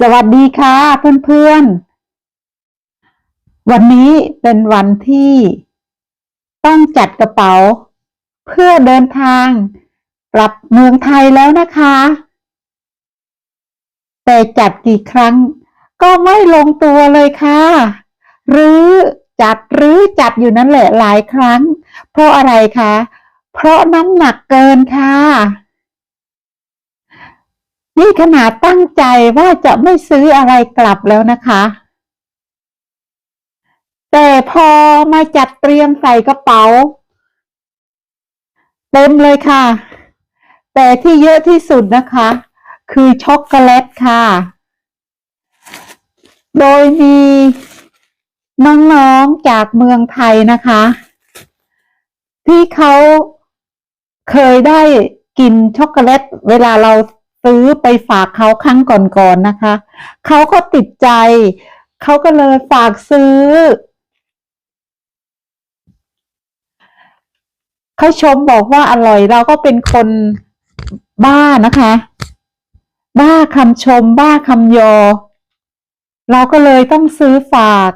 สวัสดีค่ะเพื่อนๆ วันนี้เป็นวันที่ต้องจัดกระเป๋า เพื่อเดินทางกลับเมืองไทยแล้วนะคะ แต่จัดกี่ครั้งก็ไม่ลงตัวเลยค่ะ หรือจัดหรือจัดอยู่นั่นแหละหลายครั้ง เพราะอะไรคะ เพราะน้ำหนักเกินค่ะ นี่ขนาดตั้งใจว่าจะไม่ซื้ออะไรกลับแล้วนะคะ แต่พอมาจัดเตรียมใส่กระเป๋า เต็มเลยค่ะ แต่ที่เยอะที่สุดนะคะ คือช็อกโกแลตค่ะ โดยมีน้องๆจากเมืองไทยนะคะ ที่เขาเคยได้กินช็อกโกแลตเวลาเรา ซื้อไปฝากเขาครั้งก่อนๆนะคะ เขาก็ติดใจ เขาก็เลยฝากซื้อ เขาชมบอกว่าอร่อยเราก็เป็นคนบ้านะคะ บ้าคำชม บ้าคำยอ เราก็เลยต้องซื้อฝาก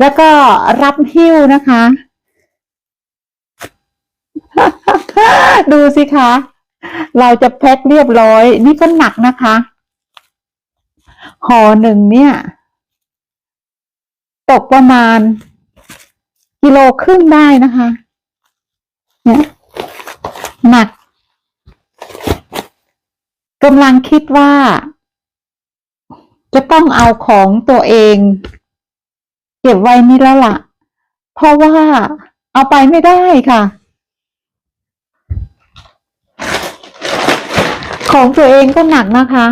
แล้วก็รับหิ้วนะคะ ดูสิคะ เราจะแพ็คเรียบร้อย นี่ก็หนักนะคะห่อหนึ่งเนี่ย ตกประมาณ กิโลครึ่งได้นะคะ เนี่ยหนักกำลังคิดว่า จะต้องเอาของตัวเอง เก็บไว้นี่แล้วล่ะ เพราะว่าเอาไปไม่ได้ค่ะ ของตัวเองก็หนักนะคะ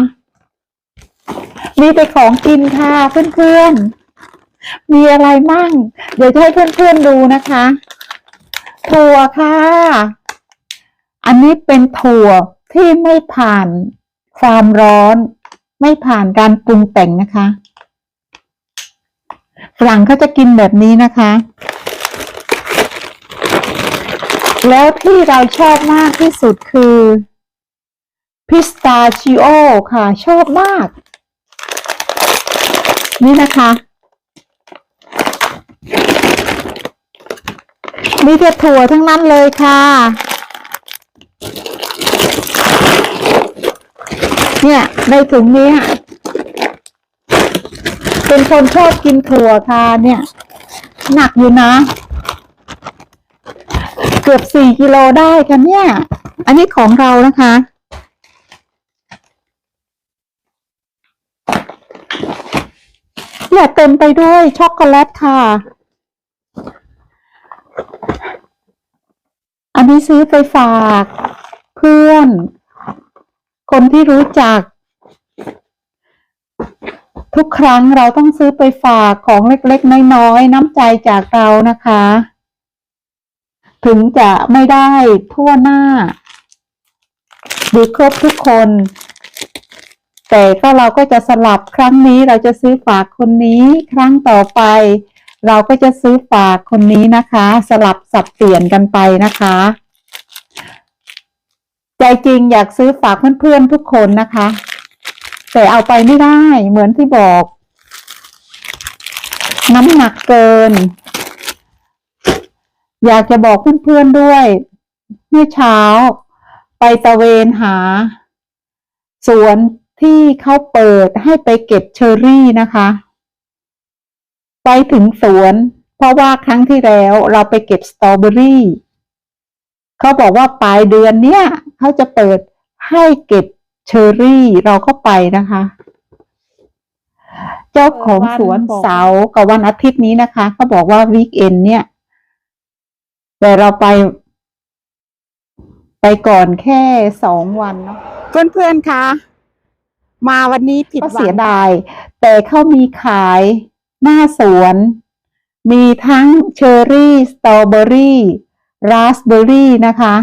มีแต่ของกินค่ะเพื่อนๆ มีอะไรมั่ง เดี๋ยวจะให้เพื่อนๆดูนะคะถั่วค่ะ อันนี้เป็นถั่วที่ไม่ผ่านความร้อน ไม่ผ่านการปรุงแต่งนะคะฝรั่งเขาจะกินแบบนี้นะคะ แล้วที่เราชอบมากที่สุดคือ พิสตาชิโอค่ะ ชอบมาก นี่นะคะ มีแต่ถั่วทั้งนั้นเลยค่ะ เนี่ยในถุงนี้เป็นคนชอบกินถั่วค่ะเนี่ย หนักอยู่นะ เกือบสี่กิโลได้ค่ะเนี่ย อันนี้ของเรานะคะ เนี่ยเต็มไปด้วยช็อกโกแลตค่ะ อันนี้ซื้อไปฝากเพื่อน คนที่รู้จัก ทุกครั้งเราต้องซื้อไปฝากของเล็กๆ น้อยๆ น้ำใจจากเรานะคะ ถึงจะไม่ได้ทั่วหน้า หรือครบทุกคน แต่ก็เราก็จะสลับครั้งนี้เราจะซื้อฝากคนนี้ครั้งต่อไป เราก็จะซื้อฝากคนนี้นะคะ สลับสับเปลี่ยนกันไปนะคะ ใจจริงอยากซื้อฝากเพื่อนๆทุกคนนะคะ แต่เอาไปไม่ได้เหมือนที่บอก น้ำหนักเกิน อยากจะบอกเพื่อนๆด้วย เมื่อเช้า ไปตะเวนหา สวน ที่เขาเปิดให้ไปเก็บเชอร์รี่นะคะ ไปถึงสวน เพราะว่าครั้งที่แล้วเราไปเก็บสตรอเบอรี่เขาบอกว่าปลายเดือนเนี้ยเขาจะเปิดให้เก็บเชอร์รี่เราก็ไปนะคะ เจ้าของสวนเสาร์กับวันอาทิตย์นี้นะคะเขาบอกว่าวีคเอนเนี่ย แต่เราไป ไปก่อนแค่สองวันเนาะเพื่อนๆคะ มาวันนี้ผิดก็หวัเสียงดาย แต่เขามีขายหน้าสวน มีทั้งเชอร์รี่ สตรอเบอรี่ ราสเบอรี่นะคะ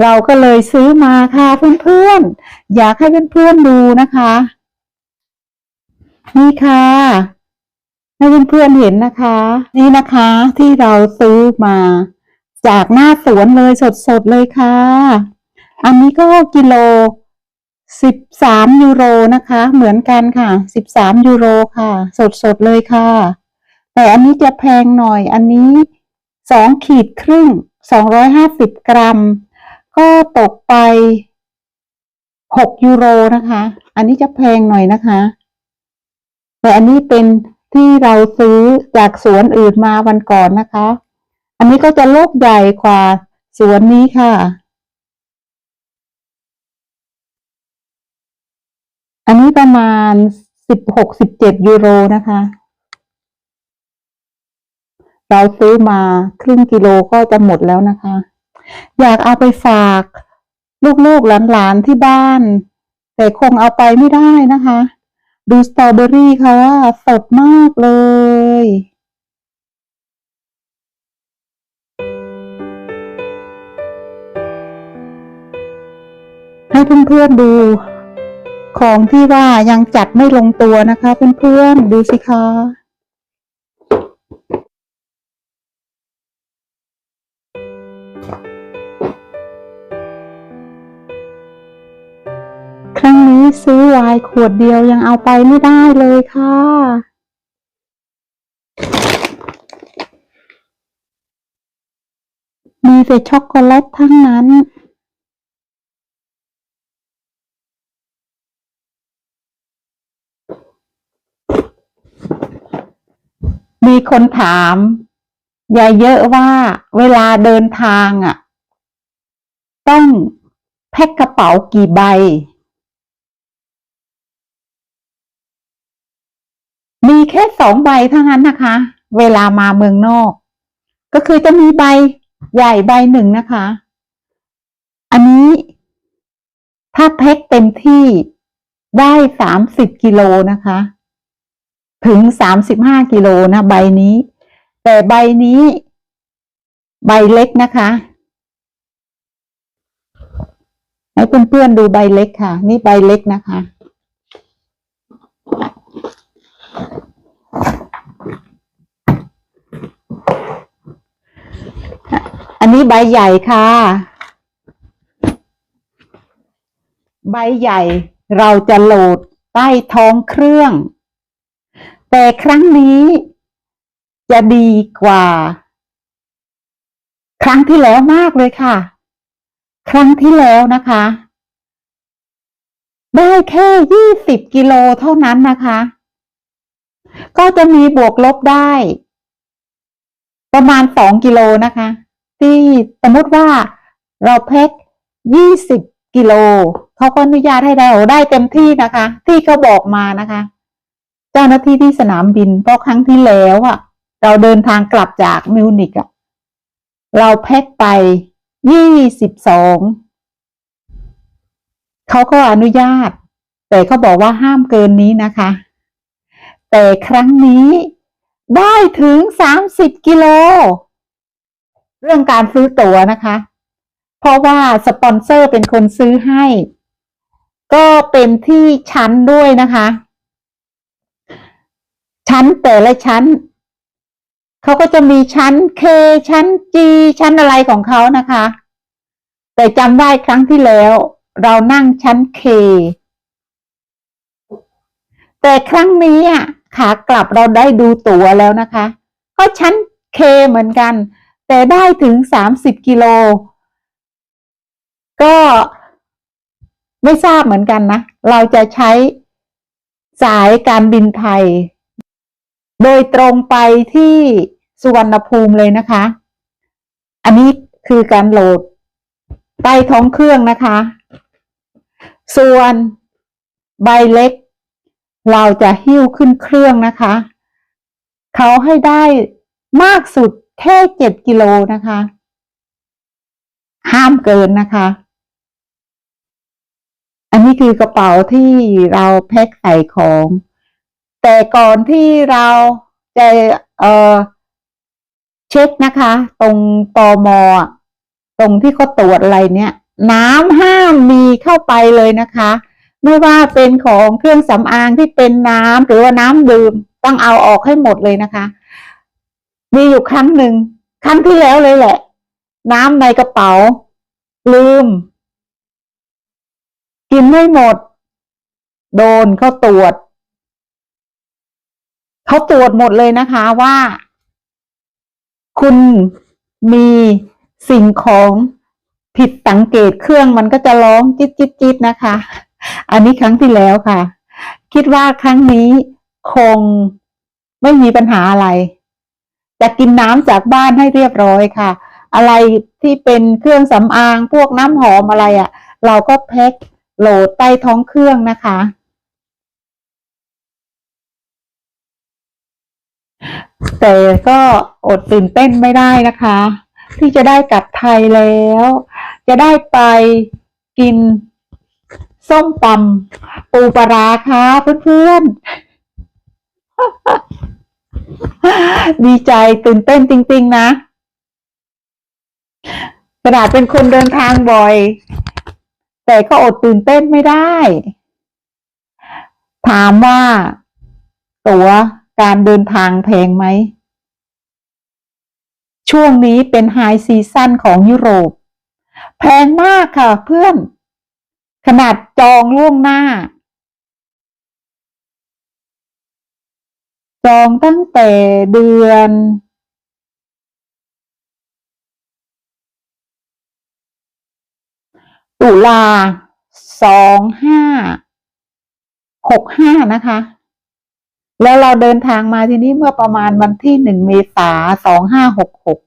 เราก็เลยซื้อมาค่ะเพื่อนๆ อยากให้เพื่อนๆดูนะคะ นี่ค่ะให้เพื่อนๆเห็นนะคะ นี่นะคะที่เราซื้อมา จากหน้าสวนเลยสดๆเลยค่ะ อันนี้ก็กิโล สิบสามยูโรนะคะ เหมือนกันค่ะสิบสามยูโรค่ะ สดสดเลยค่ะ แต่อันนี้จะแพงหน่อยอันนี้สองขีดครึ่งสองร้อยห้าสิบกรัม ก็ตกไปหกยูโรนะคะ อันนี้จะแพงหน่อยนะคะ แต่อันนี้เป็นที่เราซื้อจากสวนอื่นมาวันก่อนนะคะ อันนี้ก็จะโลกใหญ่กว่าสวนนี้ค่ะ อันนี้ประมาณสิบหกสิบเจ็ดยูโรนะคะ เราซื้อมาครึ่งกิโลก็จะหมดแล้วนะคะ อยากเอาไปฝากลูกๆหลานๆที่บ้าน แต่คงเอาไปไม่ได้นะคะ ดูสตรอเบอรี่เขาว่าสดมากเลยให้เพื่อนๆดู ของที่ว่ายังจัดไม่ลงตัวนะคะเพื่อนๆดูสิคะครั้งนี้ซื้อไวน์ขวดเดียวยังเอาไปไม่ได้เลยค่ะ มีแต่ช็อกโกแลตทั้งนั้น มี คนถามยายเยอะว่าเวลาเดินทางอะ ต้องแพ็คกระเป๋ากี่ใบ มีแค่สองใบเท่านั้นนะคะ เวลามาเมืองนอก ก็คือจะมีใบใหญ่ใบหนึ่งนะคะ อันนี้ถ้าแพ็คเต็มที่ได้สามสิบกิโลนะคะ ถึงสามสิบห้ากิโลนะใบนี้ แต่ใบนี้ ใบเล็กนะคะให้เพื่อนๆดูใบเล็กค่ะ นี่ใบเล็กนะคะ อันนี้ใบใหญ่ค่ะ ใบใหญ่เราจะโหลดใต้ท้องเครื่อง แต่ครั้งนี้จะดีกว่า ครั้งที่แล้วมากเลยค่ะ ครั้งที่แล้วนะคะ ได้แค่ยี่สิบกิโลเท่านั้นนะคะ ก็จะมีบวกลบได้ ประมาณสองกิโลนะคะ ที่สมมติว่าเราแพ็คยี่สิบกิโลเขาก็อนุญาตให้เราได้เต็มที่นะคะ ที่เขาบอกมานะคะ เจ้าหน้าที่ที่สนามบินเพราะครั้งที่แล้วอะเราเดินทางกลับจากมิวนิกอะเราแพ็คไปยี่สิบสองเขาก็อนุญาต แต่เขาบอกว่าห้ามเกินนี้นะคะ แต่ครั้งนี้ได้ถึงสามสิบกิโล เรื่องการซื้อตั๋วนะคะ เพราะว่าสปอนเซอร์เป็นคนซื้อให้ ก็เป็นที่ชั้นด้วยนะคะ ชั้นแต่ละชั้น เขาก็จะมีชั้น K ชั้น G ชั้นอะไรของเขานะคะ แต่จำได้ครั้งที่แล้ว เรานั่งชั้น K แต่ครั้งนี้อะขากลับเราได้ดูตั๋วแล้วนะคะ ก็ชั้น K เหมือนกัน แต่ได้ถึงสามสิบกิโล ก็ไม่ทราบเหมือนกันนะ เราจะใช้สายการบินไทย โดยตรงไปที่สุวรรณภูมิเลยนะคะ อันนี้คือการโหลดใต้ท้องเครื่องนะคะ ส่วนใบเล็ก เราจะหิ้วขึ้นเครื่องนะคะ เขาให้ได้มากสุดแค่เจ็ดกิโลนะคะ ห้ามเกินนะคะ อันนี้คือกระเป๋าที่เราแพ็คใส่ของ แต่ก่อนที่เราจะเอ่อเช็คนะคะ ตรงตอมอตรงที่เขาตรวจอะไรเนี่ย น้ำห้ามมีเข้าไปเลยนะคะ ไม่ว่าเป็นของเครื่องสำอางที่เป็นน้ำหรือว่าน้ำดื่มต้องเอาออกให้หมดเลยนะคะ มีอยู่ครั้งหนึ่งครั้งที่แล้วเลยแหละ น้ำในกระเป๋า ลืม กินไม่หมด โดนเขาตรวจ เขาตรวจหมดเลยนะคะว่า คุณมีสิ่งของผิดสังเกตเครื่องมันก็จะร้องจิตจิตจิตนะคะ อันนี้ครั้งที่แล้วค่ะ คิดว่าครั้งนี้คงไม่มีปัญหาอะไร จะกินน้ำจากบ้านให้เรียบร้อยค่ะ อะไรที่เป็นเครื่องสำอางพวกน้ำหอมอะไรอะ่ะ เราก็แพ็คโหลดใต้ท้องเครื่องนะคะ แต่ก็อดตื่นเต้นไม่ได้นะคะ ที่จะได้กลับไทยแล้ว จะได้ไปกินส้มตำปูปลาค่ะเพื่อนๆ ดีใจตื่นเต้นจริง ๆ นะกระดาษเป็นคนเดินทางบ่อย แต่ก็อดตื่นเต้นไม่ได้ ถามว่า ตั๋ว การเดินทางแพงไหม ช่วงนี้เป็นไฮซีซั่นของยุโรป แพงมากค่ะเพื่อน ขนาดจองล่วงหน้า จองตั้งแต่เดือนตุลาสองห้าหกห้านะคะ แล้วเราเดินทางมาที่นี่เมื่อประมาณวันที่หนึ่งเมษาสองห้าหกหก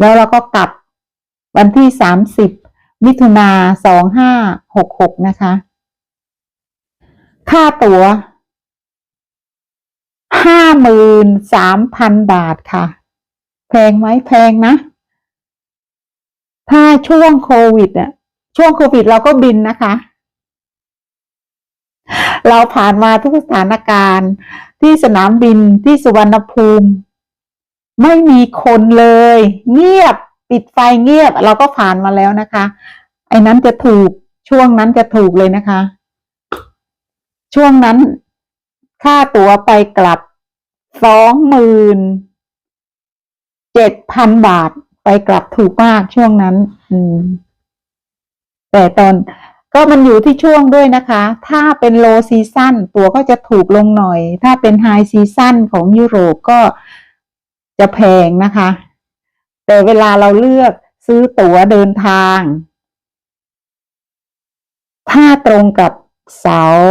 แล้วเราก็กลับวันที่สามสิบมิถุนาสองห้าหกหกนะคะ ค่าตั๋วห้าหมื่นสามพันบาทค่ะ แพงไหมแพงนะ ถ้าช่วงโควิดอะช่วงโควิดเราก็บินนะคะ เราผ่านมาทุกสถานการณ์ ที่สนามบินที่สุวรรณภูมิ ไม่มีคนเลย เงียบปิดไฟเงียบ เราก็ผ่านมาแล้วนะคะ ไอ้นั้นจะถูกช่วงนั้นจะถูกเลยนะคะ ช่วงนั้นค่าตั๋วไปกลับสองหมื่นเจ็ดพันบาทไปกลับถูกมากช่วงนั้น อืม แต่ตอน ก็มันอยู่ที่ช่วงด้วยนะคะ ถ้าเป็นโลซีซันตั๋วก็จะถูกลงหน่อย ถ้าเป็นไฮซีซันของยุโรปก็จะแพงนะคะ แต่เวลาเราเลือกซื้อตั๋วเดินทาง ถ้าตรงกับเสาร์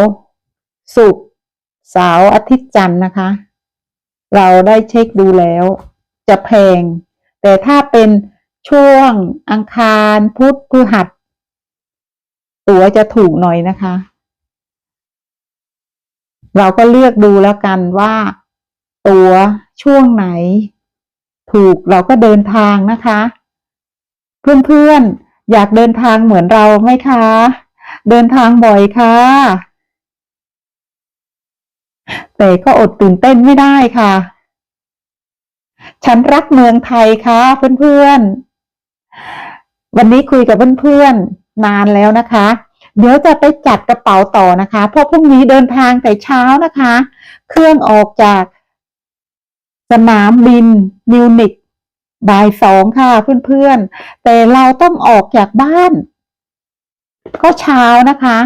ศุกร์เสาร์อาทิตย์จันทร์นะคะ เราได้เช็คดูแล้ว จะแพง แต่ถ้าเป็นช่วงอังคารพุธพฤหัส ตั๋วจะถูกหน่อยนะคะ เราก็เลือกดูแล้วกันว่า ตั๋วช่วงไหน ถูกเราก็เดินทางนะคะ เพื่อนๆ อยากเดินทางเหมือนเราไหมคะ เดินทางบ่อยค่ะ แต่ก็อดตื่นเต้นไม่ได้ค่ะ ฉันรักเมืองไทยค่ะเพื่อนๆวันนี้คุยกับเพื่อนๆ นานแล้วนะคะ เดี๋ยวจะไปจัดกระเป๋าต่อนะคะ เพราะพรุ่งนี้เดินทางแต่เช้านะคะ เครื่องออกจากสนามบินมิวนิกบ่ายสองค่ะเพื่อนๆ แต่เราต้องออกจากบ้าน ก็เช้านะคะ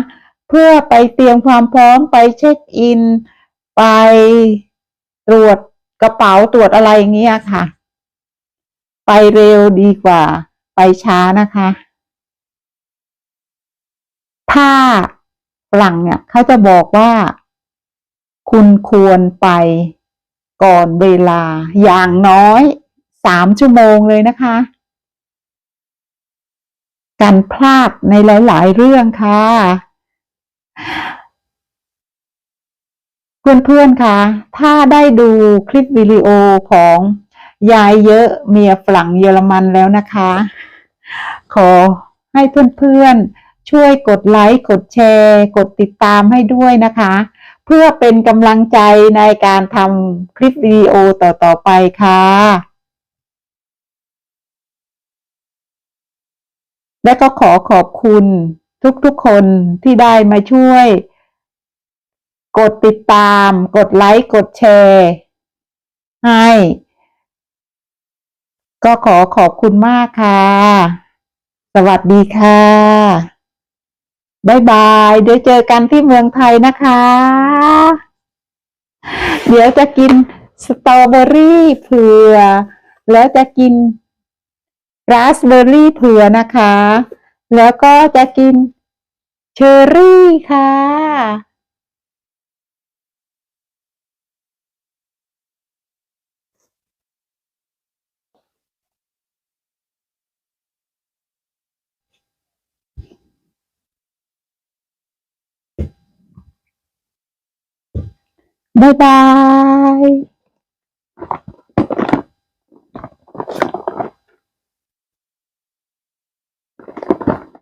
เพื่อไปเตรียมความพร้อมไปเช็คอิน ไปตรวจกระเป๋าตรวจอะไรอย่างเงี้ยค่ะ ไปเร็วดีกว่า ไปช้านะคะ ถ้าฝรั่งเนี่ยเขาจะบอกว่า คุณควรไปก่อนเวลาอย่างน้อยสามชั่วโมงเลยนะคะ การพลาดในหลาย ๆ เรื่องค่ะ เพื่อนๆค่ะ ถ้าได้ดูคลิปวิดีโอของยายเยอะเมียฝรั่งเยอรมันแล้วนะคะ ขอให้เพื่อน ๆ ช่วยกดไลค์ กดแชร์ กดติดตามให้ด้วยนะคะ เพื่อเป็นกำลังใจในการทำคลิปวิดีโอต่อ ๆ ไปค่ะ และก็ขอขอบคุณทุก ๆ คนที่ได้มาช่วย กดติดตาม กดไลค์ กดแชร์ ให้ ก็ขอขอบคุณมากค่ะ สวัสดีค่ะ บายบายเดี๋ยวเจอกันที่เมืองไทยนะคะ เดี๋ยวจะกินสตรอเบอรี่เผื่อแล้วจะกินราสเบอรี่เผื่อนะคะ แล้วก็จะกินเชอร์รี่ค่ะ bye bye